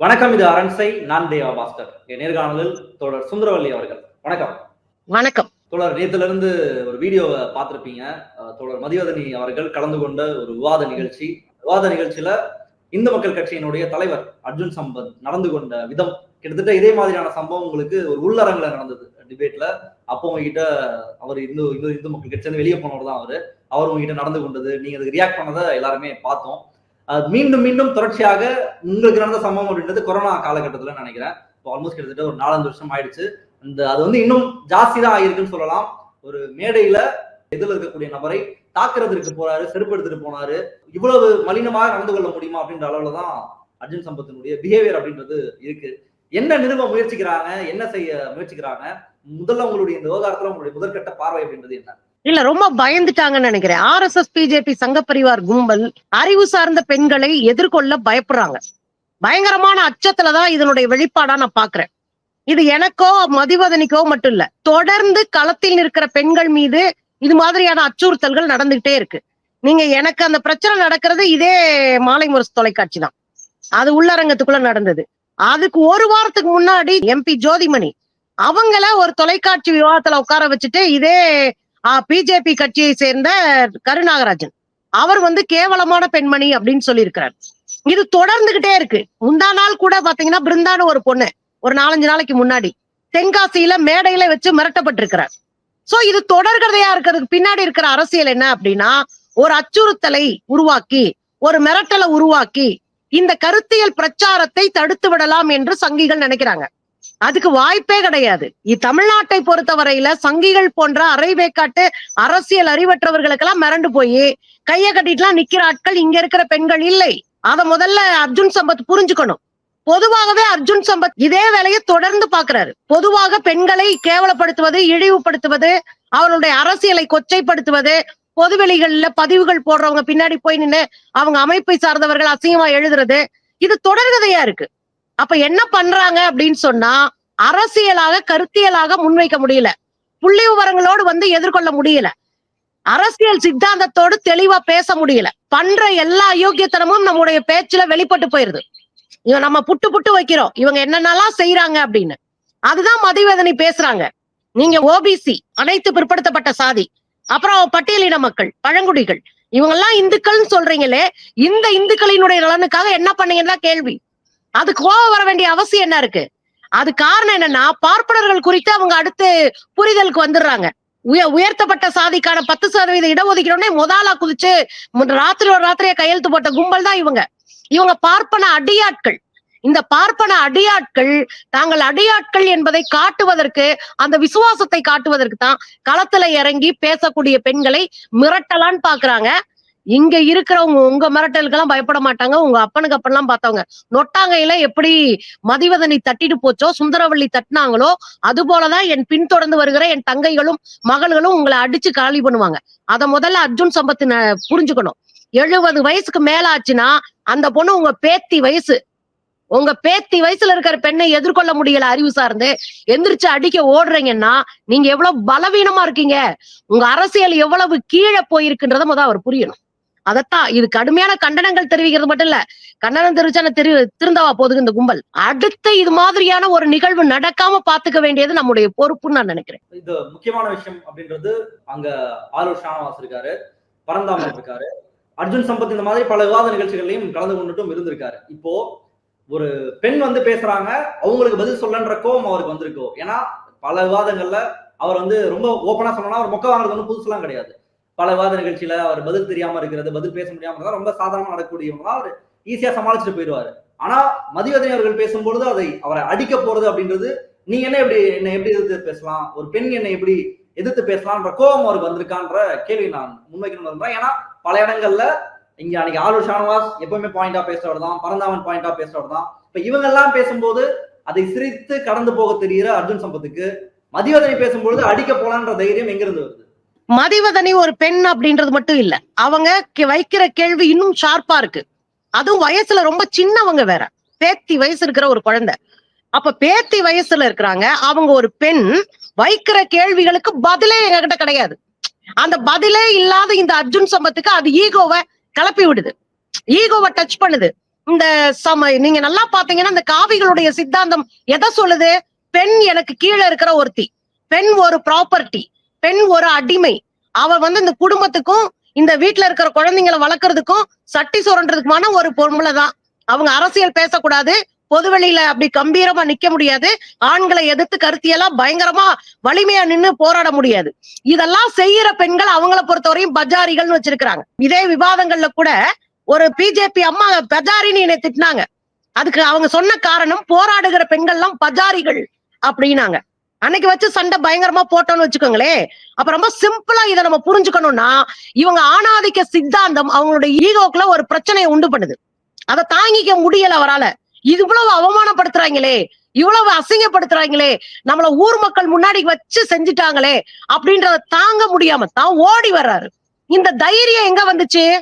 வணக்கம் இது அரண்சை நான் தேவா பாஸ்கர். என் நேர்காணலில் தோழர் சுந்தரவல்லி அவர்கள். வணக்கம். வணக்கம். தோழர் நேத்துல இருந்து ஒரு வீடியோவை பார்த்திருப்பீங்க. தோழர் மதிவதனி அவர்கள் கலந்து கொண்ட ஒரு விவாத நிகழ்ச்சி. விவாத நிகழ்ச்சியில இந்து மக்கள் கட்சியினுடைய தலைவர் அர்ஜுன் சம்பத் நடந்து கொண்ட விதம். கிட்டத்தட்ட இதே மாதிரியான சம்பவம் உங்களுக்கு ஒரு உள்ளரங்குல நடந்தது. டிபேட்ல அப்போ உங்ககிட்ட அவர் இந்து இந்து இந்து மக்கள் கட்சி வந்து வெளியே போனவர் தான் அவரு. அவர் உங்ககிட்ட நடந்து கொண்டது. நீங்க அதுக்கு ரியாக்ட் பண்ணதை எல்லாருமே பார்த்தோம். மீண்டும் மீண்டும் தொடர்ச்சியாக உங்களுக்கு நடந்த சம்பவம் அப்படின்றது கொரோனா காலகட்டத்தில் நினைக்கிறேன். இப்போ ஆல்மோஸ்ட் கிட்டத்தட்ட ஒரு நாலஞ்சு வருஷம் ஆயிடுச்சு. அந்த அது வந்து இன்னும் ஜாஸ்தி தான் ஆயிருக்குன்னு சொல்லலாம். ஒரு மேடையில எதிரில் இருக்கக்கூடிய நபரை தாக்குறதுக்கு போறாரு செருப்பு எடுத்துட்டு போனாரு. இவ்வளவு மலினமாக நடந்து கொள்ள முடியுமா அப்படின்ற அளவுல தான் அர்ஜுன் சம்பத்தினுடைய பிஹேவியர் அப்படின்றது இருக்கு. என்ன நிறுவ முயற்சிக்கிறாங்க? என்ன செய்ய முயற்சிக்கிறாங்க? முதல்ல உங்களுடைய இந்த விவகாரத்துல உங்களுடைய முதற்கட்ட பார்வை அப்படின்றது என்ன? இல்ல ரொம்ப பயந்துட்டாங்கன்னு நினைக்கிறேன். ஆர் எஸ் எஸ் பிஜேபி சங்க பரிவார் கும்பல் அறிவு சார்ந்த பெண்களை எதிர்கொள்ள பயப்படுறாங்க. பயங்கரமான அச்சத்துலதான் இதனுடைய வெளிப்பாடா நான் பாக்குறேன். இது எனக்கோ மதிவதனிக்கோ மட்டும் இல்ல தொடர்ந்து களத்தில் நிற்கிற பெண்கள் மீது இது மாதிரியான அச்சுறுத்தல்கள் நடந்துகிட்டே இருக்கு. நீங்க எனக்கு அந்த பிரச்சனை நடக்கிறது இதே மாலை முரசு தொலைக்காட்சி தான். அது உள்ளரங்கத்துக்குள்ள நடந்தது. அதுக்கு ஒரு வாரத்துக்கு முன்னாடி எம்பி ஜோதிமணி அவங்கள ஒரு தொலைக்காட்சி விவாதத்துல உட்கார வச்சுட்டு இதே பிஜேபி கட்சியை சேர்ந்த கருநாகராஜன். அவர் வந்து கேவலமான பெண்மணி அப்படின்னு சொல்லியிருக்கிறார். இது தொடர்ந்துகிட்டே இருக்கு. முந்தா நாள் கூட பாத்தீங்கன்னா பிருந்தான்னு ஒரு பொண்ணு ஒரு நாலஞ்சு நாளைக்கு முன்னாடி தென்காசியில மேடையில வச்சு மிரட்டப்பட்டிருக்கிறார். சோ இது தொடர்கதையா இருக்கிறதுக்கு பின்னாடி இருக்கிற அரசியல் என்ன அப்படின்னா ஒரு அச்சுறுத்தலை உருவாக்கி ஒரு மிரட்டலை உருவாக்கி இந்த கருத்தியல் பிரச்சாரத்தை தடுத்து விடலாம் என்று சங்கிகள் நினைக்கிறாங்க. அதுக்கு வாய்ப்பே கிடையாது. தமிழ்நாட்டை பொறுத்தவரையில சங்கிகள் போன்ற அரைவேக்காட்டு அரசியல் அறிவற்றவர்களுக்கெல்லாம் மிரண்டு போய் கைய கட்டிட்டுலாம் நிக்கிற ஆட்கள் இங்க இருக்கிற பெண்கள் இல்லை. அத முதல்ல அர்ஜுன் சம்பத் புரிஞ்சுக்கணும். பொதுவாகவே அர்ஜுன் சம்பத் இதே வேலையை தொடர்ந்து பாக்குறாரு. பொதுவாக பெண்களை கேவலப்படுத்துவது இழிவுபடுத்துவது அவர்களுடைய அரசியலை கொச்சைப்படுத்துவது பொதுவெளிகள்ல பதிவுகள் போடுறவங்க பின்னாடி போய் நின்று அவங்க அமைப்பை சார்ந்தவர்கள் அசிங்கமா எழுதுறது இது தொடர்கதையா இருக்கு. அப்ப என்ன பண்றாங்க அப்படின்னு சொன்னா அரசியலாக கருத்தியலாக முன்வைக்க முடியல. புள்ளி விவரங்களோடு வந்து எதிர்கொள்ள முடியல. அரசியல் சித்தாந்தத்தோடு தெளிவா பேச முடியல. பண்ற எல்லா அயோக்கியத்தனமும் நம்முடைய பேச்சுல வெளிப்பட்டு போயிருது. இவன் நம்ம புட்டு புட்டு வைக்கிறோம். இவங்க என்னென்னலாம் செய்யறாங்க அப்படின்னு. அதுதான் மதிவேதனை பேசுறாங்க. நீங்க ஓபிசி அனைத்து பிற்படுத்தப்பட்ட சாதி அப்புறம் பட்டியலின மக்கள் பழங்குடிகள் இவங்க எல்லாம் இந்துக்கள்னு சொல்றீங்களே இந்த இந்துக்களினுடைய நலனுக்காக என்ன பண்ணீங்கன்னா கேள்வி. அது கோவம் வர வேண்டிய அவசியம் என்ன இருக்கு? அது காரணம் என்னன்னா பார்ப்பனர்கள் குறித்து அவங்க அடுத்து புரிதலுக்கு வந்துடுறாங்க. உய உயர்த்தப்பட்ட சாதிக்கான பத்து சதவீத இடஒதுக்கீடுனே முதலா குதிச்சு ராத்திரி ஒரு ராத்திரியா கையெழுத்து போட்ட கும்பல் தான் இவங்க. இவங்க பார்ப்பன அடியாட்கள். இந்த பார்ப்பன அடியாட்கள் தாங்கள் அடியாட்கள் என்பதை காட்டுவதற்கு அந்த விசுவாசத்தை காட்டுவதற்கு தான் களத்துல இறங்கி பேசக்கூடிய பெண்களை மிரட்டலான்னு பாக்குறாங்க. இங்க இருக்கிறவங்க உங்க மிரட்டலுக்கெல்லாம் பயப்பட மாட்டாங்க. உங்க அப்பனுக்கு அப்பெல்லாம் பார்த்தவங்க. நொட்டாங்கையில எப்படி மதிவதனி தட்டிட்டு போச்சோ சுந்தரவள்ளி தட்டினாங்களோ அது போலதான் என் பின்தொடர்ந்து வருகிற என் தங்கைகளும் மகள்களும் உங்களை அடிச்சு காலி பண்ணுவாங்க. அத முதல்ல அர்ஜுன் சம்பத்து புரிஞ்சுக்கணும். எழுபது வயசுக்கு மேல ஆச்சுன்னா அந்த பொண்ணு உங்க பேத்தி வயசு. உங்க பேத்தி வயசுல இருக்கிற பெண்ணை எதிர்கொள்ள முடியல அறிவு சார்ந்து. எந்திரிச்சு அடிக்க ஓடுறீங்கன்னா நீங்க எவ்வளவு பலவீனமா இருக்கீங்க. உங்க அரசியல் எவ்வளவு கீழே போயிருக்குன்றத முத அவர் புரியணும். அதத்தான் இது கடுமையான கண்டனங்கள் தெரிவிக்கிறது மட்டும் இல்ல. கண்டனம் தெரிவிச்சா தெரி திருந்தவா போகுது இந்த கும்பல். அடுத்து இது மாதிரியான ஒரு நிகழ்வு நடக்காம பாத்துக்க வேண்டியது நம்முடைய பொறுப்புன்னு நான் நினைக்கிறேன். இது முக்கியமான விஷயம் அப்படின்றது அங்க ஆலூர் ஷானவாஸ் இருக்காரு பரந்தாமன் இருக்காரு அர்ஜுன் சம்பத் இந்த மாதிரி பல விவாத நிகழ்ச்சிகள்லையும் கலந்து கொண்டுட்டும் இருந்திருக்காரு. இப்போ ஒரு பெண் வந்து பேசுறாங்க அவங்களுக்கு பதில் சொல்லன்ற கோவம் அவருக்கு வந்திருக்கோ? ஏன்னா பல விவாதங்கள்ல அவர் வந்து ரொம்ப ஓப்பனா சொன்னா அவர் மொக்க வாங்குறது வந்து புதுசுலாம் கிடையாது. பல விவாத நிகழ்ச்சியில அவர் பதில் தெரியாம இருக்கிறது பதில் பேச முடியாம இருக்கிறது ரொம்ப சாதாரணமா நடக்கக்கூடியவங்க அவர் ஈஸியா சமாளிச்சுட்டு போயிடுவாரு. ஆனா மதிவதனி அவர்கள் பேசும்பொழுது அதை அவரை அடிக்க போறது அப்படின்றது நீ என்ன எப்படி என்ன எப்படி எதிர்த்து பேசலாம்? ஒரு பெண் என்னை எப்படி எதிர்த்து பேசலாம்ன்ற கோபம் அவருக்கு வந்திருக்கான்ற கேள்வி நான் முன்வைக்கணும் விரும்புறேன் ஏன்னா பல இடங்கள்ல இங்க அன்னைக்கு ஆளுர் ஷானவாஸ் எப்பவுமே பாயிண்டா பேசுறவர் தான் பரந்தாமன் பாயிண்டா பேசுறவர் தான். இப்ப இவங்க எல்லாம் பேசும்போது அதை சிரித்து கடந்து போக தெரிகிற அர்ஜுன் சம்பத்துக்கு மதிவதனை பேசும்பொழுது அடிக்க போலான்ற தைரியம் எங்கிருந்து வருது? மதிவதனி ஒரு பெண் அப்படின்றது மட்டும் இல்ல. அவங்க வைக்கிற கேள்வி இன்னும் ஷார்ப்பா இருக்கு. அதுவும் வயசுல ரொம்ப சின்னவங்க வேற. பேத்தி வயசு இருக்கிற ஒரு குழந்தை. அப்ப பேத்தி வயசுல இருக்கிறாங்க. அவங்க ஒரு பெண் வைக்கிற கேள்விகளுக்கு பதிலே எங்ககிட்ட கிடையாது. அந்த பதிலே இல்லாத இந்த அர்ஜுன் சம்பத்துக்கு அது ஈகோவை கிளப்பி விடுது. ஈகோவை டச் பண்ணுது. இந்த சம நீங்க நல்லா பாத்தீங்கன்னா இந்த காவிகளுடைய சித்தாந்தம் எதை சொல்லுது? பெண் எனக்கு கீழே இருக்கிற ஒருத்தி. பெண் ஒரு ப்ராப்பர்ட்டி பெண் ஒரு அடிமை. அவ வந்து இந்த குடும்பத்துக்கும் இந்த வீட்டுல இருக்கிற குழந்தைங்களை வளர்க்கறதுக்கும் சட்டி சுரண்டுறதுக்குமான ஒரு பொம்பளை தான். அவங்க அரசியல் பேசக்கூடாது. பொதுவெளியில அப்படி கம்பீரமா நிக்க முடியாது. ஆண்களை எதிர்த்து கருத்தியெல்லாம் பயங்கரமா வலிமையா நின்னு போராட முடியாது. இதெல்லாம் செய்யற பெண்கள் அவங்கள பொறுத்தவரையும் பஜாரிகள்னு வச்சிருக்கிறாங்க. இதே விவாதங்கள்ல கூட ஒரு பிஜேபி அம்மா பஜாரின்னு என்னை திட்டினாங்க. அதுக்கு அவங்க சொன்ன காரணம் போராடுகிற பெண்கள்லாம் பஜாரிகள் அப்படின்னாங்க. அன்னைக்கு வச்சு சண்டை பயங்கரமா போட்டோம்னு வச்சுக்கோங்களேன் அப்ப ரொம்ப சிம்பிளா இதை நம்ம புரிஞ்சுக்கணும்னா இவங்க ஆணாதிக்க சித்தாந்தம் அவங்களுடைய ஈகோக்குள்ள ஒரு பிரச்சனையை உண்டு பண்ணுது. அதை தாங்கிக்க முடியல அவரால. இவ்வளவு அவமானப்படுத்துறாங்களே. இவ்வளவு அசிங்கப்படுத்துறாங்களே. நம்மள ஊர் மக்கள் முன்னாடி வச்சு செஞ்சுட்டாங்களே. அப்படின்றத தாங்க முடியாம தான் ஓடி வர்றாரு. இந்த தைரியம் எங்க வந்துச்சு?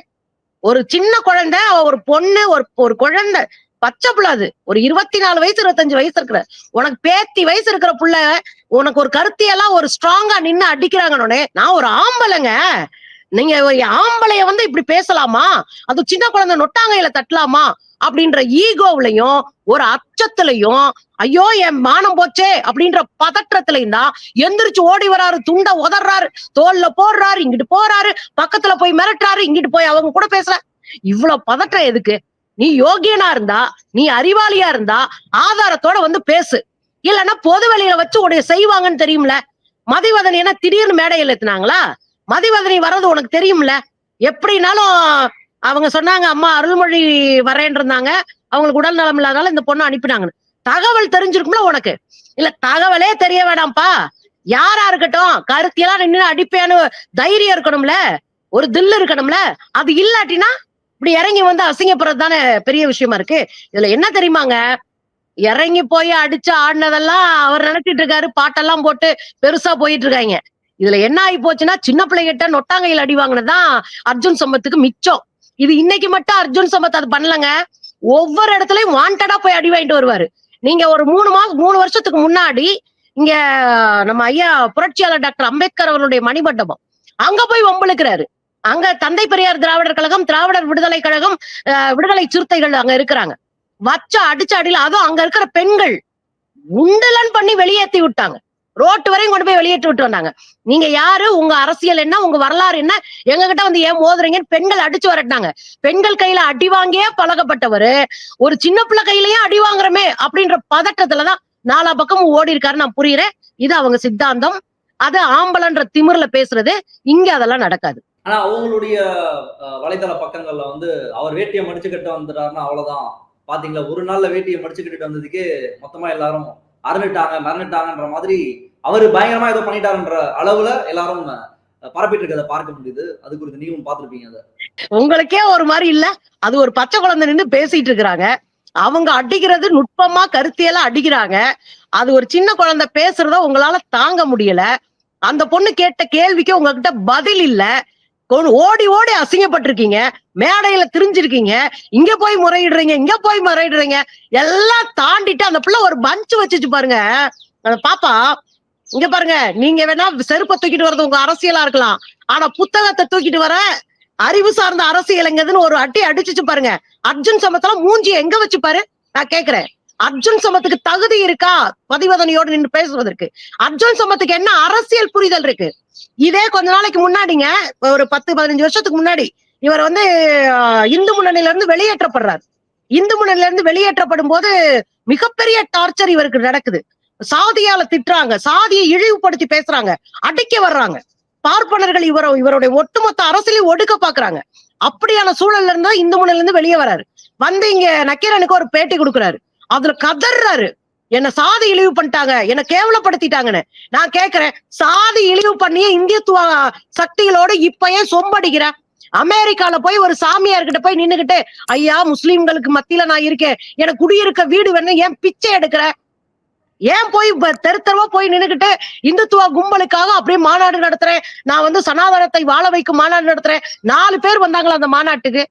ஒரு சின்ன குழந்தை ஒரு பொண்ணு ஒரு ஒரு குழந்தை. பச்சை புள்ள அது ஒரு இருபத்தி நாலு வயசு இருபத்தஞ்சு வயசு இருக்கிற. உனக்கு பேத்தி வயசு இருக்கிற புள்ள உனக்கு ஒரு கருத்தியெல்லாம் ஒரு ஸ்ட்ராங்கா நின்னு அடிக்கிறாங்கன்னு நான் ஒரு ஆம்பளைங்க. நீங்க ஒரு ஆம்பளைய வந்து இப்படி பேசலாமா? அது சின்ன குழந்தை நொட்டாங்கையில தட்டலாமா? அப்படின்ற ஈகோவிலையும் ஒரு அச்சத்திலையும் ஐயோ என் மானம் போச்சே அப்படின்ற பதற்றத்திலையும் தான் எந்திரிச்சு ஓடி வராரு துண்ட உதறாரு தோல்ல போடுறாரு இங்கிட்டு போறாரு பக்கத்துல போய் மிரட்டுறாரு இங்கிட்டு போய் அவங்க கூட பேசுற இவ்வளவு பதற்றம் எதுக்கு? நீ யோகியனா இருந்தா நீ அறிவாளியா இருந்தா ஆதாரத்தோட வந்து பேசு. இல்லைன்னா பொது வெளியில வச்சு உடைய செய்வாங்கன்னு தெரியும்ல? மதிவதனி என்ன திடீர்னு மேடையில் ஏத்துனாங்களா? மதிவதனி வர்றது உனக்கு தெரியும்ல? எப்படினாலும் அவங்க சொன்னாங்க அம்மா அருள்மொழி வரேன் இருந்தாங்க. அவங்களுக்கு உடல் நலம் இல்லாதனால இந்த பொண்ணு அனுப்பினாங்கன்னு. தகவல் தெரிஞ்சிருக்கும்ல உனக்கு? இல்ல தகவலே தெரிய வேணாம்ப்பா. யாரா இருக்கட்டும் கருத்தியெல்லாம் நின்று அடிப்பேன்னு தைரியம் இருக்கணும்ல? ஒரு தில்லு இருக்கணும்ல? அது இல்லாட்டினா இப்படி இறங்கி வந்து அசிங்கப்படுறது தானே பெரிய விஷயமா இருக்கு. இதுல என்ன தெரியுமாங்க? இறங்கி போய் அடிச்சு ஆடினதெல்லாம் அவர் நினைச்சிட்டு இருக்காரு. பாட்டெல்லாம் போட்டு பெருசா போயிட்டு இருக்காங்க. இதுல என்ன ஆகி போச்சுன்னா சின்ன பிள்ளைகிட்ட நொட்டாங்கையில் அடி வாங்கினதான் அர்ஜுன் சம்பத்துக்கு மிச்சம். இது இன்னைக்கு மட்டும் அர்ஜுன் சம்பத் அது பண்ணலங்க. ஒவ்வொரு இடத்துலயும் வாண்டடா போய் அடி வாங்கிட்டு வருவாரு. நீங்க ஒரு மூணு மாசம் மூணு வருஷத்துக்கு முன்னாடி இங்க நம்ம ஐயா புரட்சியாளர் டாக்டர் அம்பேத்கர் அவருடைய மணிமண்டபம். அங்க போய் வம்பளுக்கிறாரு அங்க தந்தை பெரியார் திராவிடர் கழகம் திராவிடர் விடுதலை கழகம் அஹ், விடுதலை சிறுத்தைகள் அங்க இருக்கிறாங்க. வச்ச அடிச்ச அடியில அதுவும் அங்க இருக்கிற பெண்கள் உண்டலன் பண்ணி வெளியேத்தி விட்டாங்க. ரோட்டு வரையும் கொண்டு போய் வெளியேற்றி விட்டு வந்தாங்க. நீங்க யாரு? உங்க அரசியல் என்ன? உங்க வரலாறு என்ன? எங்க கிட்ட வந்து ஏன் மோதுறீங்கன்னு பெண்கள் அடிச்சு வரட்டாங்க பெண்கள் கையில அடி வாங்கியே பழகப்பட்டவரு. ஒரு சின்ன பிள்ளை கையிலயே அடி வாங்குறமே அப்படின்ற பதட்டத்துலதான் நாலா பக்கமும் ஓடி இருக்காரு நான் புரியுறேன். இது அவங்க சித்தாந்தம். அது ஆம்பளன்ற திமிர்ல பேசுறது. இங்க அதெல்லாம் நடக்காது. ஆனா அவங்களுடைய வலைதள பக்கங்கள்ல வந்து அவர் வேட்டியை மடிச்சுக்கிட்டு வந்துட்டாருன்னா அவ்வளவுதான். பாத்தீங்களா? ஒரு நாள்ல வேட்டியை மடிச்சுக்கிட்டு வந்ததுக்கே மொத்தமா எல்லாரும் அறந்துட்டாங்க மறந்துட்டாங்கன்ற மாதிரி அவர் பயங்கரமா ஏதோ பண்ணிட்டாருன்ற அளவுல எல்லாரும் பரப்பிட்டு இருக்கிறத பார்க்க முடியுது. அது குறித்து நீங்களும் பாத்துருப்பீங்க அதை. உங்களுக்கே ஒரு மாதிரி இல்ல. அது ஒரு பச்சை குழந்தை நின்று பேசிட்டு இருக்கிறாங்க. அவங்க அடிக்கிறது நுட்பமா கருத்தியெல்லாம் அடிக்கிறாங்க. அது ஒரு சின்ன குழந்தை பேசுறத உங்களால தாங்க முடியல. அந்த பொண்ணு கேட்ட கேள்விக்கு உங்ககிட்ட பதில் இல்லை. ஓடி ஓடி அசிங்கப்பட்டிருக்கீங்க. மேடையில திரிஞ்சிருக்கீங்க. இங்க போய் முறையிடுறீங்க இங்க போய் முறையிடுறீங்க. எல்லாம் தாண்டிட்டு அந்த பிள்ளை ஒரு பஞ்ச் வச்சுச்சு பாருங்க. அந்த பாப்பா இங்க பாருங்க நீங்க வேணா செருப்பை தூக்கிட்டு வர்றது உங்க அரசியலா இருக்கலாம். ஆனா புத்தகத்தை தூக்கிட்டு வர அறிவு சார்ந்த அரசியல் எங்கதுன்னு ஒரு அட்டி அடிச்சுச்சு பாருங்க. அர்ஜுன் சமத்துல மூஞ்சி எங்க வச்சு பாரு? நான் கேக்குறேன். அர்ஜுன் சமத்துக்கு தகுதி இருக்கா? பதிவதனையோடு நின்று பேசுவதற்கு. அர்ஜுன் சமத்துக்கு என்ன அரசியல் புரிதல் இருக்கு? இதே கொஞ்ச நாளைக்கு முன்னாடிங்க ஒரு பத்து பதினஞ்சு வருஷத்துக்கு முன்னாடி இவர் வந்து இந்து முன்னணியில இருந்து வெளியேற்றப்படுறார். இந்து முன்னணியில இருந்து வெளியேற்றப்படும் போது மிகப்பெரிய டார்ச்சர் இவருக்கு நடக்குது. சாதியால திட்டுறாங்க சாதியை இழிவுபடுத்தி பேசுறாங்க அடிக்க வர்றாங்க. பார்ப்பனர்கள் இவர இவருடைய ஒட்டுமொத்த அரசியலையும் ஒடுக்க பாக்குறாங்க. அப்படியான சூழல்ல இருந்தா இந்து முனையில இருந்து வெளியே வராரு வந்து இங்க நக்கீரனுக்கு ஒரு பேட்டி கொடுக்குறாரு. அதுல கதர்றாரு. என்ன சாதி இழிவு பண்ணிட்டாங்க. என்ன கேவலப்படுத்திட்டாங்கன்னு. நான் கேக்குறேன் சாதி இழிவு பண்ணியே இந்தியத்துவ சக்திகளோட இப்ப ஏன் சொம்படிக்கிற? அமெரிக்கால போய் ஒரு சாமியார்கிட்ட போய் நின்னுகிட்டு ஐயா முஸ்லிம்களுக்கு மத்தியில நான் இருக்கேன். எனக்கு குடியிருக்க வீடு வேணும் ஏன் பிச்சை எடுக்கிற? ஏன் போய் தெரு தெருவா போய் நின்னுகிட்டு இந்துத்துவ கும்பலுக்காக அப்படியே மாநாடு நடத்துறேன். நான் வந்து சனாதனத்தை வாழ வைக்கும் மாநாடு நடத்துறேன். நாலு பேர் வந்தாங்களா அந்த மாநாட்டுக்கு?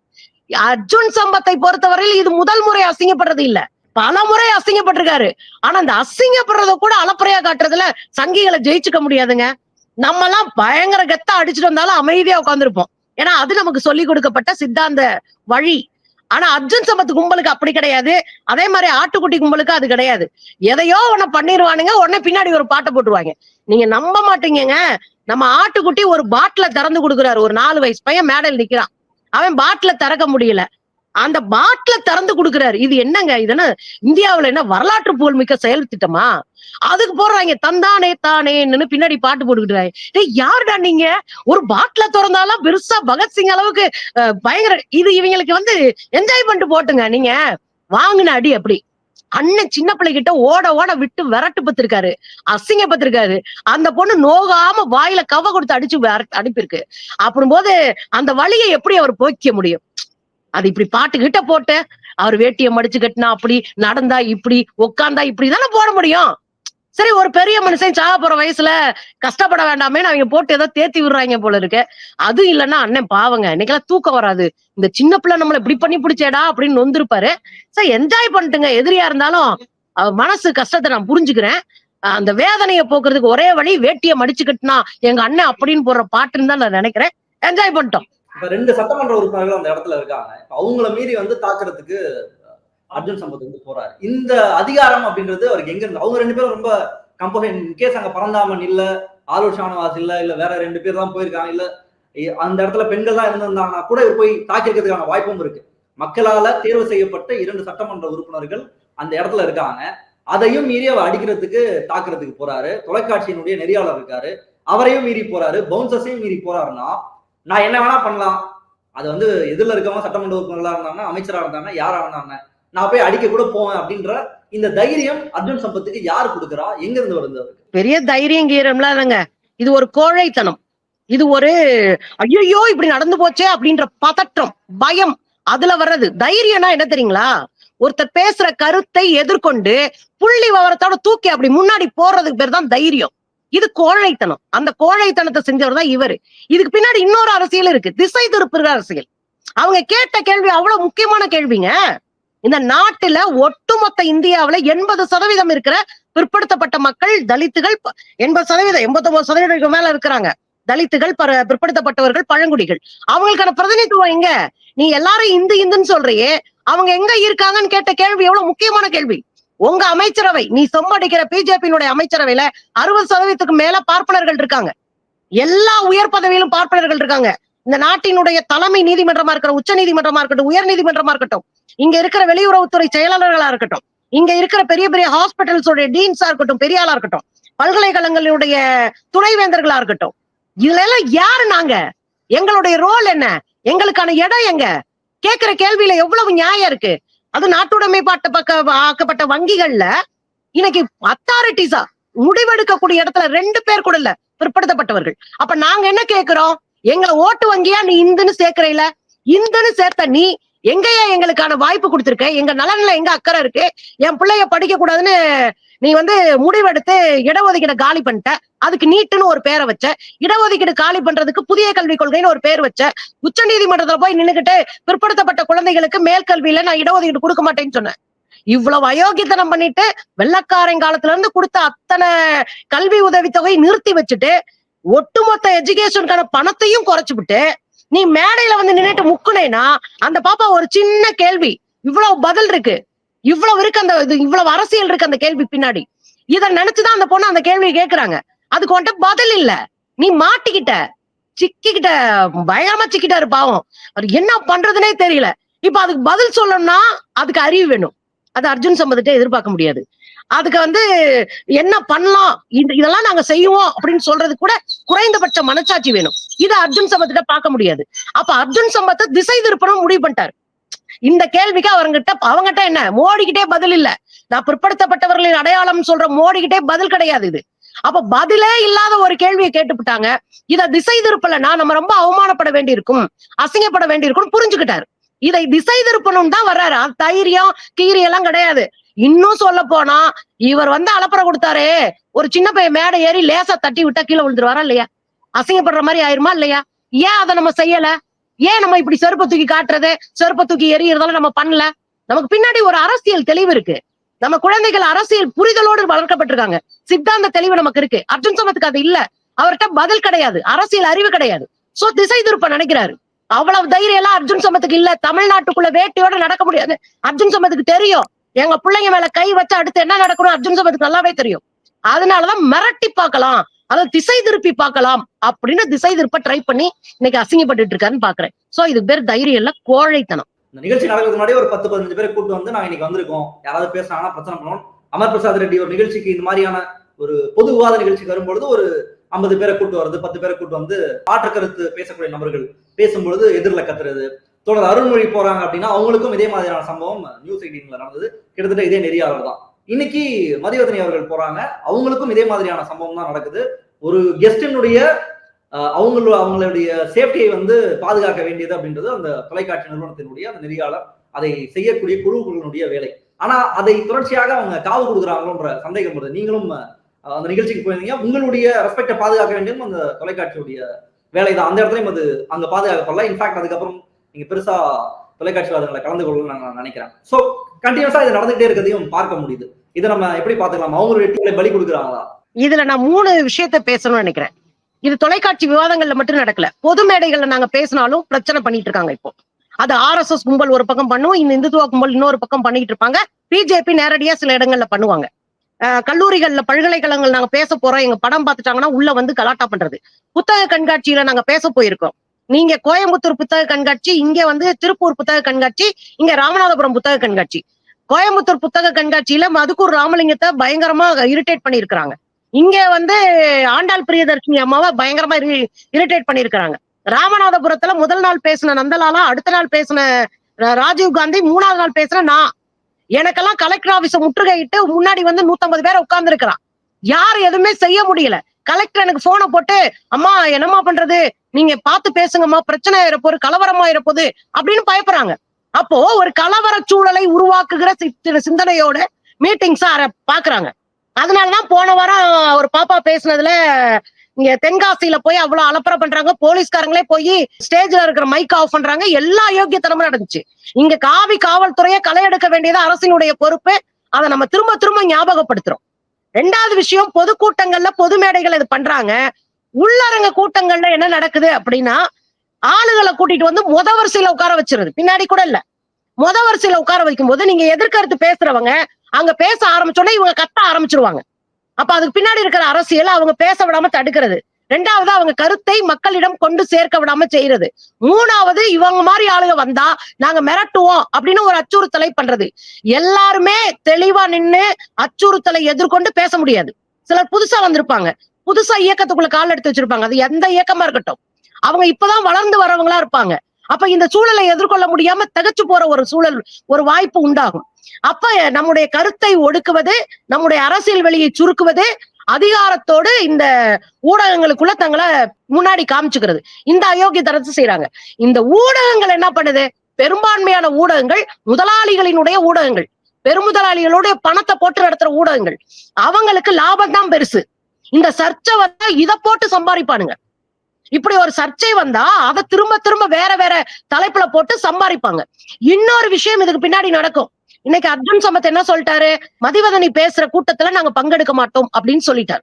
அர்ஜுன் சம்பத்தை பொறுத்தவரையில் இது முதல் முறை அசிங்கப்படுறது இல்லை. பல முறை அசிங்கப்பட்டிருக்காரு. ஆனா அந்த அசிங்கப்படுறத கூட அலப்புறையா காட்டுறதுல சங்கிகளை ஜெயிச்சுக்க முடியாதுங்க. நம்ம எல்லாம் பயங்கர கெத்தா அடிச்சுட்டு வந்தாலும் அமைதியா உட்காந்துருப்போம் ஏன்னா அது நமக்கு சொல்லி கொடுக்கப்பட்ட சித்தாந்த வழி. ஆனா அர்ஜுன் சம்பத் கும்பலுக்கு அப்படி கிடையாது. அதே மாதிரி ஆட்டுக்குட்டி கும்பலுக்கு அது கிடையாது. எதையோ ஒண்ணு பண்ணிடுவானுங்க உடனே பின்னாடி ஒரு பாட்டை போட்டுருவாங்க. நீங்க நம்ப மாட்டீங்கங்க. நம்ம ஆட்டுக்குட்டி ஒரு பாட்டில திறந்து கொடுக்குறாரு. ஒரு நாலு வயசு பையன் மேடையில் நிக்கிறான். அவன் பாட்டில திறக்க முடியல. அந்த பாட்டில திறந்து கொடுக்குறாரு. இது என்னங்க? இது என்ன? இந்தியாவுல என்ன வரலாற்று புகழ்மிக்க செயல் திட்டமா? அதுக்கு போடுறாங்க தந்தானே தானேன்னு பின்னாடி பாட்டு போட்டுக்கிட்டு டேய் யாருடா நீங்க? ஒரு பாட்டில திறந்தாலும் பெருசா பகத்சிங் அளவுக்கு பயங்கர இது இவங்களுக்கு வந்து என்ஜாய் பண்ணிட்டு போட்டுங்க. நீங்க வாங்கின அடி அப்படி. அண்ணன் சின்ன பிள்ளைகிட்ட ஓட ஓட விட்டு விரட்டு பத்திருக்காரு. அசிங்கப்பத்திருக்காரு. அந்த பொண்ணு நோகாம வாயில கவ கொடுத்து அடிச்சு விரட்டு- அனுப்பியிருக்கு போது அந்த வழியை எப்படி அவர் போய்க்க முடியும்? அது இப்படி பாட்டு கிட்ட போட்டு அவர் வேட்டியை மடிச்சு கட்டினா அப்படி நடந்தா இப்படி உட்கார்ந்தா இப்படி தானே போட முடியும். சரி ஒரு பெரிய மனுஷன் சாக போற வயசுல கஷ்டப்பட வேண்டாமே அவங்க போட்டு ஏதோ தேத்தி விடுறாங்க போல இருக்கு. அது இல்லைன்னா அண்ணன் பாவங்க இன்னைக்கெல்லாம் தூக்கம் வராது. இந்த சின்ன பிள்ளை நம்மள இப்படி பண்ணி பிடிச்சேடா அப்படின்னு நொந்திருப்பாரு. சரி என்ஜாய் பண்ணிட்டுங்க எதிரியா இருந்தாலும் மனசு கஷ்டத்தை நான் புரிஞ்சுக்கிறேன். அந்த வேதனையை போக்குறதுக்கு ஒரே வழி வேட்டியை மடிச்சு கட்டினா எங்க அண்ணன் அப்படின்னு போடுற பாட்டுன்னு தான் நான் நினைக்கிறேன். என்ஜாய் பண்ணிட்டோம். இப்ப ரெண்டு சட்டமன்ற உறுப்பினர்கள் அந்த இடத்துல இருக்காங்க. இப்ப அவங்கள மீறி வந்து தாக்குறதுக்கு அர்ஜுன் சம்பத் வந்து போறாரு. இந்த அதிகாரம் அப்படின்றது அவருக்கு எங்க இருந்து அவங்க ரெண்டு பேரும் ரொம்ப கம்போசன் கேஸ் அங்க பரந்தாமன் இல்ல ஆலூர் ஷானவாஸ் இல்ல இல்ல வேற ரெண்டு பேர் தான் போயிருக்காங்க இல்ல அந்த இடத்துல பெண்கள் தான் இருந்திருந்தாங்கன்னா கூட போய் தாக்கிருக்கிறதுக்கான வாய்ப்பும் இருக்கு. மக்களால தேர்வு செய்யப்பட்ட இரண்டு சட்டமன்ற உறுப்பினர்கள் அந்த இடத்துல இருக்காங்க. அதையும் மீறி அவர் அடிக்கிறதுக்கு தாக்குறதுக்கு போறாரு. தொலைக்காட்சியினுடைய நெறியாளர் இருக்காரு. அவரையும் மீறி போறாரு. பவுன்சஸையும் மீறி போறாருன்னா நான் என்ன வேணா பண்ணலாம். அது வந்து எதிரில் இருக்கவங்க சட்டமன்ற உறுப்பினர்களா இருந்தாங்க அமைச்சரா இருந்தாங்க யாரா இருந்தாங்க நான் போய் அடிக்க கூட போவேன் அப்படின்ற இந்த தைரியம் அர்ஜுன் சம்பத்துக்கு யார் கொடுக்குறா? எங்க இருந்து வருது பெரிய தைரியம் கீரம்லாம் இல்லைங்க. இது ஒரு கோழைத்தனம். இது ஒரு ஐயோ இப்படி நடந்து போச்சே அப்படின்ற பதற்றம் பயம் அதுல வர்றது. தைரியம்னா என்ன தெரியுங்களா? ஒருத்தர் பேசுற கருத்தை எதிர்கொண்டு புள்ளி விவரத்தோட தூக்கி அப்படி முன்னாடி போறதுக்கு பேர் தான் தைரியம். இது கோழைத்தனம். அந்த கோழைத்தனத்தை செஞ்சவர் தான் இவரு. இதுக்கு பின்னாடி இன்னொரு அரசியல் இருக்கு. திசை திருப்புற அரசியல். அவங்க கேட்ட கேள்வி அவ்வளவு முக்கியமான கேள்விங்க. இந்த நாட்டுல ஒட்டுமொத்த இந்தியாவுல எண்பது சதவீதம் இருக்கிற பிற்படுத்தப்பட்ட மக்கள் தலித்துகள் எண்பது சதவீதம் எண்பத்தொன்பது சதவீதம் மேல இருக்கிறாங்க. தலித்துகள் பர- பிற்படுத்தப்பட்டவர்கள் பழங்குடிகள். அவங்களுக்கான பிரதிநிதித்துவம் எங்க? நீ எல்லாரும் இந்து இந்துன்னு சொல்றியே. அவங்க எங்க இருக்காங்கன்னு கேட்ட கேள்வி எவ்வளவு முக்கியமான கேள்வி? உங்க அமைச்சரவை நீ சொம்படிக்கிற பிஜேபியினுடைய அமைச்சரவையில அறுபது சதவீதத்துக்கு மேல பார்ப்பனர்கள் இருக்காங்க. எல்லா உயர் பதவியிலும் பார்ப்பனர்கள் இருக்காங்க. இந்த நாட்டினுடைய தலைமை நீதிமன்றமா இருக்கிற உச்ச நீதிமன்றமா இருக்கட்டும் உயர் நீதிமன்றமா இருக்கட்டும் இங்க இருக்கிற வெளியுறவுத்துறை செயலாளர்களா இருக்கட்டும் இங்க இருக்கிற பெரிய பெரிய ஹாஸ்பிட்டல்ஸுடைய டீன்ஸா இருக்கட்டும் பெரியாளா இருக்கட்டும் பல்கலைக்கழகங்களுடைய துணைவேந்தர்களா இருக்கட்டும் இதுல எல்லாம் யாரு நாங்க? எங்களுடைய ரோல் என்ன? எங்களுக்கான இடம் எங்க? கேட்கிற கேள்வியில எவ்வளவு நியாயம் இருக்கு? அது நாட்டுடைமை பாட்டு பக்க ஆக்கப்பட்ட வங்கிகள்ல இன்னைக்கு அத்தாரிட்டிஸா முடிவெடுக்கக்கூடிய இடத்துல ரெண்டு பேர் கூட இல்ல பிற்படுத்தப்பட்டவர்கள். அப்ப நாங்க என்ன கேக்குறோம்? எங்களை ஓட்டு வங்கியா நீ இந்துன்னு சேர்க்கறையில இந்துன்னு சேர்த்த நீ எங்கயா எங்களுக்கான வாய்ப்பு கொடுத்துருக்க? எங்க நலன்ல எங்க அக்கறை இருக்கு? என் பிள்ளைய படிக்க கூடாதுன்னு நீ வந்து முடிவெடுத்து இடஒதுக்கீடு காலி பண்ணிட்ட. அதுக்கு நீட்டுன்னு ஒரு பேரை வச்ச. இடஒதுக்கீடு காலி பண்றதுக்கு புதிய கல்விக் கொள்கைன்னு ஒரு பேர் வச்ச. உச்ச நீதிமன்றத்துல போய் நின்னுகிட்டு பிற்படுத்தப்பட்ட குழந்தைகளுக்கு மேல் கல்வியில நான் இடஒதுக்கீடு கொடுக்க மாட்டேன்னு சொன்னேன் இவ்வளவு அயோக்கியத்தனம் பண்ணிட்டு வெள்ளக்காரன் காலத்துல இருந்து கொடுத்த அத்தனை கல்வி உதவித்தொகை நிறுத்தி வச்சுட்டு ஒட்டுமொத்த எஜுகேஷனுக்கான பணத்தையும் குறைச்சுவிட்டு நீ மேடையில வந்து நின்றுட்டு முக்குனேனா அந்த பாப்பா ஒரு சின்ன கேள்வி. இவ்வளவு பதில் இருக்கு. இவ்வளவு இருக்கு அந்த இது இவ்வளவு அரசியல் இருக்கு அந்த கேள்வி பின்னாடி. இத நினைச்சுதான் அந்த பொண்ணு அந்த கேள்வியை கேக்குறாங்க. அதுக்கு உன்கிட்ட பதில் இல்ல. நீ மாட்டிக்கிட்ட. சிக்கிக்கிட்ட பயமா சிக்கிட்டாரு பாவம். அவர் என்ன பண்றதுனே தெரியல. இப்ப அதுக்கு பதில் சொல்லணும்னா அதுக்கு அறிவு வேணும். அது அர்ஜுன் சம்பந்தத்தை எதிர்பார்க்க முடியாது. அதுக்கு வந்து என்ன பண்ணலாம்? இது- இதெல்லாம் நாங்க செய்வோம் அப்படின்னு சொல்றது கூட குறைந்தபட்ச மனசாட்சி வேணும். இது அர்ஜுன் சம்பத்திட்ட பார்க்க முடியாது. அப்ப அர்ஜுன் சம்பத்தை திசை திருப்பணும் முடிவு பண்ணிட்டாரு. இந்த கேள்விக்கு அவங்கிட்ட அவங்ககிட்ட என்ன? மோடிக்கிட்டே பதில் இல்ல. நான் பிற்படுத்தப்பட்டவர்களின் அடையாளம் சொல்ற மோடிக்கிட்டே பதில் கிடையாது இது. அப்ப பதிலே இல்லாத ஒரு கேள்வியை கேட்டுவிட்டாங்க இத திசை திருப்பலன்னா நம்ம ரொம்ப அவமானப்பட வேண்டியிருக்கும் அசிங்கப்பட வேண்டியிருக்கும் புரிஞ்சுக்கிட்டாரு. இதை திசை திருப்பணும் தான் வர்றாரு. தைரியம் கீரி எல்லாம் கிடையாது. இன்னும் சொல்ல போனா இவர் வந்து அலப்பறை கொடுத்தாரே. ஒரு சின்ன பையன் மேடை ஏறி லேசா தட்டி விட்டா கீழே விழுந்துருவாரா இல்லையா? அசிங்கப்படுற மாதிரி ஆயிருமா இல்லையா? ஏன் அதை நம்ம செய்யல? ஏன் நம்ம இப்படி செருப்ப தூக்கி காட்டுறது? செருப்ப தூக்கி எறியறதெல்லாம் நம்ம பண்ணல? நமக்கு பின்னாடி ஒரு அரசியல் தெளிவு இருக்கு. நம்ம குழந்தைகள் அரசியல் புரிதலோடு வளர்க்கப்பட்டிருக்காங்க. சித்தாந்த தெளிவு நமக்கு இருக்கு. அர்ஜுன் சமத்துக்கு அது இல்ல. அவர்கிட்ட பதில் கிடையாது. அரசியல் அறிவு கிடையாது. சோ திசை திருப்ப நினைக்கிறாரு. அவ்வளவு தைரியம் எல்லாம் அர்ஜுன் சமத்துக்கு இல்ல. தமிழ்நாட்டுக்குள்ள வேட்டையோட நடக்க முடியாது. அர்ஜுன் சமத்துக்கு தெரியும். எங்க பிள்ளைங்க மேல கை வச்சு அடுத்து என்ன நடக்கணும்? அர்ஜுன் சமத்துக்கு நல்லாவே தெரியும். அதனாலதான் மிரட்டி பார்க்கலாம். அதாவது திசை திருப்பி பார்க்கலாம் அப்படின்னு திசை திருப்ப ட்ரை பண்ணி இன்னைக்கு அசிங்கப்பட்டுட்டு இருக்காருன்னு பாக்குறேன். சோ இது பேர் தைரியம் இல்ல கோழைத்தனம். இந்த நிகழ்ச்சி நடக்கிறதுக்கு முன்னாடி ஒரு பத்து பதினஞ்சு பேரை கூட்டு வந்து நாங்க இன்னைக்கு வந்திருக்கோம். யாராவது பேசுனாங்கன்னா பிரச்சனை பண்ணணும் அமர் பிரசாத் ரெட்டி ஒரு நிகழ்ச்சிக்கு இந்த மாதிரியான ஒரு பொது விவாத நிகழ்ச்சிக்கு வரும்பொழுது ஒரு ஐம்பது பேரை கூட்டு வருது பத்து பேரை கூட்டு வந்து மாற்று கருத்து பேசக்கூடிய நபர்கள் பேசும்பொழுது எதிரில் கத்துறது. தொடர் அருள்மொழி போறாங்க அப்படின்னா அவங்களுக்கும் இதே மாதிரியான சம்பவம் நியூஸ் எயிட்டீன்ல நடந்தது. கிட்டத்தட்ட இதே நெறியாளர் தான். இன்னைக்கு மதிவதனி அவர்கள் போறாங்க. அவங்களுக்கும் இதே மாதிரியான சம்பவம் தான் நடக்குது. ஒரு கெஸ்டினுடைய அவங்களோட அவங்களுடைய சேஃப்டியை வந்து பாதுகாக்க வேண்டியது அப்படின்றது அந்த தொலைக்காட்சி நிறுவனத்தினுடைய அந்த நெறியாளர் அதை செய்யக்கூடிய குழுக்களினுடைய வேலை. ஆனா அதை தொடர்ச்சியாக அவங்க காவு கொடுக்குறாங்களோன்ற சந்தேகம் வருது. நீங்களும் அந்த நிகழ்ச்சிக்கு போயிருந்தீங்க. உங்களுடைய ரெஸ்பெக்டை பாதுகாக்க வேண்டியதும் அந்த தொலைக்காட்சியுடைய வேலை தான் அந்த இடத்துலையும் அது அங்க பாதுகாக்கப்படல. இன்ஃபேக்ட் அதுக்கப்புறம் நீங்க பெருசா தொலைக்காட்சிவாதங்களை கலந்து கொள்ளணும்னு நான் நினைக்கிறேன். சோ கண்டினியூஸா இது நடந்துகிட்டே இருக்கிறதையும் பார்க்க முடியுது. இதை நம்ம எப்படி பாத்துக்கலாம் அவங்க வெற்றிகளை பலி கொடுக்குறாங்களா? இதுல நான் மூணு விஷயத்த பேசணும்னு நினைக்கிறேன். இது தொலைக்காட்சி விவாதங்கள்ல மட்டும் நடக்கல. பொது மேடைகள்ல நாங்க பேசினாலும் பிரச்சனை பண்ணிட்டு இருக்காங்க இப்போ. அது ஆர்எஸ்எஸ் கும்பல் ஒரு பக்கம் பண்ணுவோம் இந்த இந்துத்துவ கும்பல் இன்னொரு பக்கம் பண்ணிட்டு இருப்பாங்க. பிஜேபி நேரடியா சில இடங்கள்ல பண்ணுவாங்க. கல்லூரிகள்ல பல்கலைக்கழகங்கள் நாங்க பேச போறோம். எங்க படம் பார்த்துட்டாங்கன்னா உள்ள வந்து கலாட்டா பண்றது. புத்தக கண்காட்சியில நாங்க பேச போயிருக்கோம். நீங்க கோயம்புத்தூர் புத்தக கண்காட்சி இங்க வந்து திருப்பூர் புத்தக கண்காட்சி இங்க ராமநாதபுரம் புத்தக கண்காட்சி. கோயம்புத்தூர் புத்தக கண்காட்சியில மதுக்கூர் ராமலிங்கத்தை பயங்கரமா இரிட்டேட் பண்ணியிருக்கிறாங்க. இங்க வந்து ஆண்டாள் பிரியதர்ஷினி அம்மாவை பயங்கரமா இரிட்டேட் பண்ணியிருக்கிறாங்க. ராமநாதபுரத்துல முதல் நாள் பேசின நந்தலாலா அடுத்த நாள் பேசின ராஜீவ் காந்தி மூணாவது நாள் பேசின நான் எனக்கெல்லாம் கலெக்டர் ஆபீஸ முற்றுகையிட்டு முன்னாடி வந்து நூத்தம்பது பேர் உட்கார்ந்து இருக்கிறான் யார் எதுவுமே செய்ய முடியல. கலெக்டர் எனக்கு போனை போட்டு அம்மா என்னம்மா பண்றது? நீங்க பார்த்து பேசுங்கம்மா பிரச்சனை ஆயிரப்போது கலவரமா இருப்போது அப்படின்னு பயப்படுறாங்க. அப்போ ஒரு கலவர சூழலை உருவாக்குகிற சி- சிந்தனையோட மீட்டிங்ஸ் பாக்குறாங்க. அதனாலதான் போன வாரம் ஒரு பாப்பா பேசுனதுல இங்க தென்காசியில போய் அவ்வளவு அலப்பற பண்றாங்க போலீஸ்காரங்களே போய் ஸ்டேஜ்ல இருக்கிற மைக் ஆஃப் பண்றாங்க எல்லா யோக்கியத்தனமும் நடந்துச்சு. இங்க காவி காவல்துறையை களை எடுக்க வேண்டியது அரசினுடைய பொறுப்பு. அதை நம்ம திரும்ப திரும்ப ஞாபகப்படுத்துறோம். ரெண்டாவது விஷயம் பொதுக்கூட்டங்கள்ல பொது மேடைகள் இது பண்றாங்க. உள்ளரங்க கூட்டங்கள்ல என்ன நடக்குது அப்படின்னா ஆளுகளை கூட்டிட்டு வந்து முத வரிசையில உட்கார வச்சிருது. பின்னாடி கூட இல்ல. முத வரிசையில உட்கார வைக்கும் போது நீங்க எதிர்கருத்து பேசுறவங்க அங்க பேச ஆரம்பிச்சோடனே இவங்க கத்த ஆரம்பிச்சிருவாங்க. அப்ப அதுக்கு பின்னாடி இருக்கிற அரசியல் அவங்க பேச விடாம தடுக்கிறது. ரெண்டாவது அவங்க கருத்தை மக்களிடம் கொண்டு சேர்க்க விடாம செய்யறது. மூணாவது இவங்க மாதிரி ஆளுங்க வந்தா நாங்க மிரட்டுவோம் அப்படின்னு ஒரு அச்சுறுத்தலை பண்றது. எல்லாருமே தெளிவா நின்னு அச்சுறுத்தலை எதிர்கொண்டு பேச முடியாது. சிலர் புதுசா வந்திருப்பாங்க. புதுசா இயக்கத்துக்குள்ள கால் எடுத்து வச்சிருப்பாங்க. அது எந்த இயக்கமா இருக்கட்டும். அவங்க இப்பதான் வளர்ந்து வரவங்களா இருப்பாங்க. அப்ப இந்த சூழலை எதிர்கொள்ள முடியாம தகச்சு போற ஒரு சூழல் ஒரு வாய்ப்பு உண்டாகும். அப்ப நம்முடைய கருத்தை ஒடுக்குவது நம்முடைய அரசியல் வெளியை சுருக்குவது அதிகாரத்தோடு இந்த ஊடகங்களுக்குள்ள தங்களை முன்னாடி காமிச்சுக்கிறது. இந்த அயோக்கியத்தனத்தை செய்யறாங்க இந்த ஊடகங்கள் என்ன பண்ணுது? பெரும்பான்மையான ஊடகங்கள் முதலாளிகளினுடைய ஊடகங்கள் பெருமுதலாளிகளுடைய பணத்தை போட்டு நடத்துற ஊடகங்கள். அவங்களுக்கு லாபம் தான் பெருசு. இந்த சர்ச்சை வந்தா இதை போட்டு சம்பாதிப்பானுங்க. இப்படி ஒரு சர்ச்சை வந்தா அதை திரும்ப திரும்ப வேற வேற தலைப்புல போட்டு சம்பாதிப்பாங்க. இன்னொரு விஷயம் இதுக்கு பின்னாடி நடக்கும். இன்னைக்கு அர்ஜுன் சமத் என்ன சொல்லிட்டாரு? மதிவதனி பேசுற கூட்டத்துல நாங்க பங்கெடுக்க மாட்டோம் அப்படின்னு சொல்லிட்டாரு.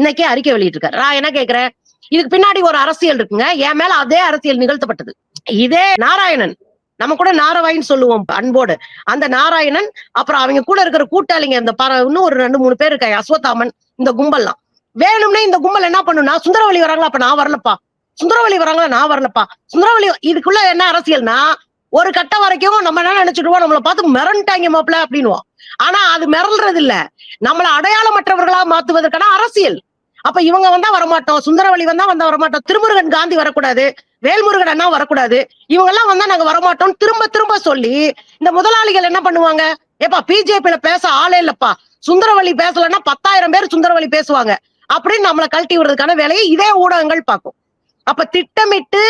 இன்னைக்கே அறிக்கை வெளியிட்டிருக்காரு. நான் என்ன கேக்குறேன் இதுக்கு பின்னாடி ஒரு அரசியல் இருக்குங்க. என் மேல அதே அரசியல் நிகழ்த்தப்பட்டது. இதே நாராயணன். நம்ம கூட நாரவாயின்னு சொல்லுவோம் அன்போடு. அந்த நாராயணன் அப்புறம் அவங்க கூட இருக்கிற கூட்டாளிங்க இந்த பர இன்னும் ஒரு ரெண்டு மூணு பேர் இருக்காங்க. அஸ்வத்தாமன் இந்த கும்பல்லாம். வேணும்னே இந்த கும்பல் என்ன பண்ணுனா சுந்தரவழி வராங்களா? அப்ப நான் வரலப்பா. சுந்தரவழி வராங்களா? நான் வரலப்பா. சுந்தரவழி இதுக்குள்ள என்ன அரசியல்னா ஒரு கட்டம் வரைக்கும் நம்ம என்ன நினைச்சிடுவோம் நம்மளை பார்த்து மிரண்டாங்க மாப்பிள அப்படின்னுவோம் ஆனா அது மிரல்றது இல்ல நம்மளை அடையாளமற்றவர்களா மாத்துவதற்கான அரசியல். அப்ப இவங்க வந்தா வரமாட்டோம். சுந்தரவழி வந்தா வந்தா வரமாட்டோம். திருமுருகன் காந்தி வரக்கூடாது. வேல்முருகன் அண்ணா வரக்கூடாது. இவங்க எல்லாம் வந்தா நாங்க வரமாட்டோம் திரும்ப திரும்ப சொல்லி இந்த முதலாளிகள் என்ன பண்ணுவாங்க? ஏப்பா பிஜேபியில பேச ஆளே இல்லப்பா. சுந்தரவழி பேசலன்னா பத்தாயிரம் பேர் சுந்தரவழி பேசுவாங்க. அப்படின்னு நம்மளை கழட்டி விடுறதுக்கான வேலையை இதே ஊடகங்கள் பார்க்கும். அப்ப திட்டமிட்டு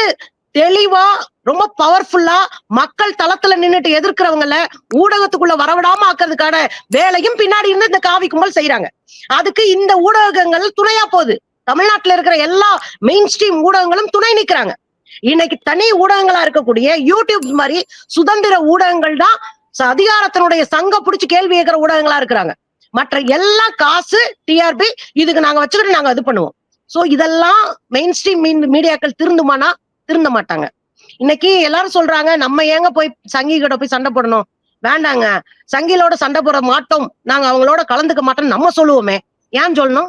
தெளிவா ரொம்ப பவர்ஃபுல்லா மக்கள் தளத்துல நின்றுட்டு எதிர்க்கிறவங்கள ஊடகத்துக்குள்ள வரவிடாம ஆக்குறதுக்கான வேலையும் பின்னாடி இருந்து இந்த காவி கும்பல் செய்யறாங்க அதுக்கு இந்த ஊடகங்கள் துணையா போகுது. தமிழ்நாட்டுல இருக்கிற எல்லா மெயின் ஸ்ட்ரீம் ஊடகங்களும் துணை நிக்கிறாங்க. இன்னைக்கு தனி ஊடகங்களா இருக்கக்கூடிய யூடியூப் மாதிரி சுதந்திர ஊடகங்கள் தான் அதிகாரத்தினுடைய சங்கம் பிடிச்சு கேள்வி கேட்கிற ஊடகங்களா இருக்கிறாங்க. மற்ற எல்லா காசு டிஆர்பி இதுக்கு நாங்க வச்சுக்கிட்டு நாங்க இது பண்ணுவோம். சோ இதெல்லாம் மெயின் ஸ்ட்ரீம் மீடியாக்கள் திருந்துமானா திருந்த மாட்டாங்க. இன்னைக்கு எல்லாரும் சொல்றாங்க நம்ம ஏங்க போய் சங்கி கிட்ட போய் சண்டை போடணும்? வேண்டாங்க. சங்கிலோட சண்டை போட மாட்டோம். நாங்க அவங்களோட கலந்துக்க மாட்டோம் நம்ம சொல்லுவோமே. ஏன் சொல்லணும்?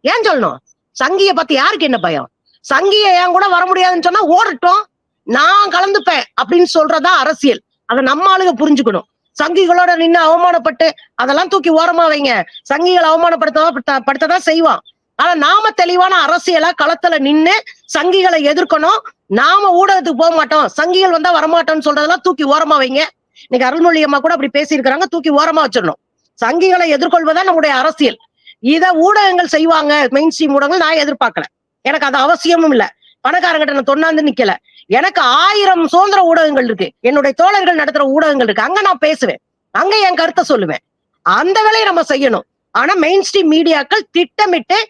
ஏன் சொல்லணும்? சங்கிய பத்தி யாருக்கு என்ன பயம்? சங்கிய ஏன் கூட வர முடியாதுன்னு சொன்னா ஓடட்டும். நான் கலந்துப்பேன் அப்படின்னு சொல்றதா அரசியல். அதை நம்ம ஆளுங்க புரிஞ்சுக்கணும். சங்கிகளோட நின்னு அவமானப்பட்டு அதெல்லாம் தூக்கி ஓரமா வைங்க. சங்கிகளை அவமானப்படுத்த படுத்ததான் செய்வான். ஆனா நாம தெளிவான அரசியலா களத்துல நின்னு சங்கிகளை எதிர்க்கணும். நாம ஊடகத்துக்கு போக மாட்டோம். சங்கிகள் வந்தா வரமாட்டோம்னு சொல்றதெல்லாம் தூக்கி ஓரமா வைங்க. இன்னைக்கு அருள்மொழி அம்மா கூட அப்படி பேசியிருக்கிறாங்க. தூக்கி ஓரமா வச்சிடணும். சங்கிகளை எதிர்கொள்வதா நம்முடைய அரசியல். இத ஊடகங்கள் செய்வாங்க. மெயின் ஸ்ட்ரீம் ஊடகங்கள் நான் எதிர்பார்க்கல. எனக்கு அது அவசியமும் இல்ல. பணக்காரங்கிட்ட நான் தொண்ணாந்து நிக்கல. எனக்கு ஆயிரம் சுதந்திர ஊடகங்கள் இருக்கு. என்னுடைய தோழர்கள் நடத்துற ஊடகங்கள் இருக்கு. அங்க நான் பேசுவேன். அங்க என் கருத்தை சொல்லுவேன். அந்த வேலையை நம்ம செய்யணும். ஆனா மெயின் ஸ்ட்ரீம் மீடியாக்கள் திட்டமிட்டு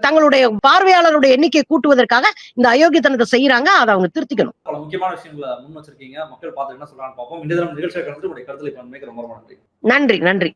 தங்களுடைய பார்வையாளருடைய எண்ணிக்கையை கூட்டுவதற்காக இந்த அயோக்கியத்தனத்தை செய்யறாங்க அதை அவங்க திருத்திக்கணும். முக்கியமான விஷயங்களை முன் வச்சிருக்கீங்க. மக்கள் பார்த்து என்ன சொல்றாங்கன்னு பார்ப்போம். இந்த நிகழ்ச்சியை கலந்து நன்றி. நன்றி நன்றி.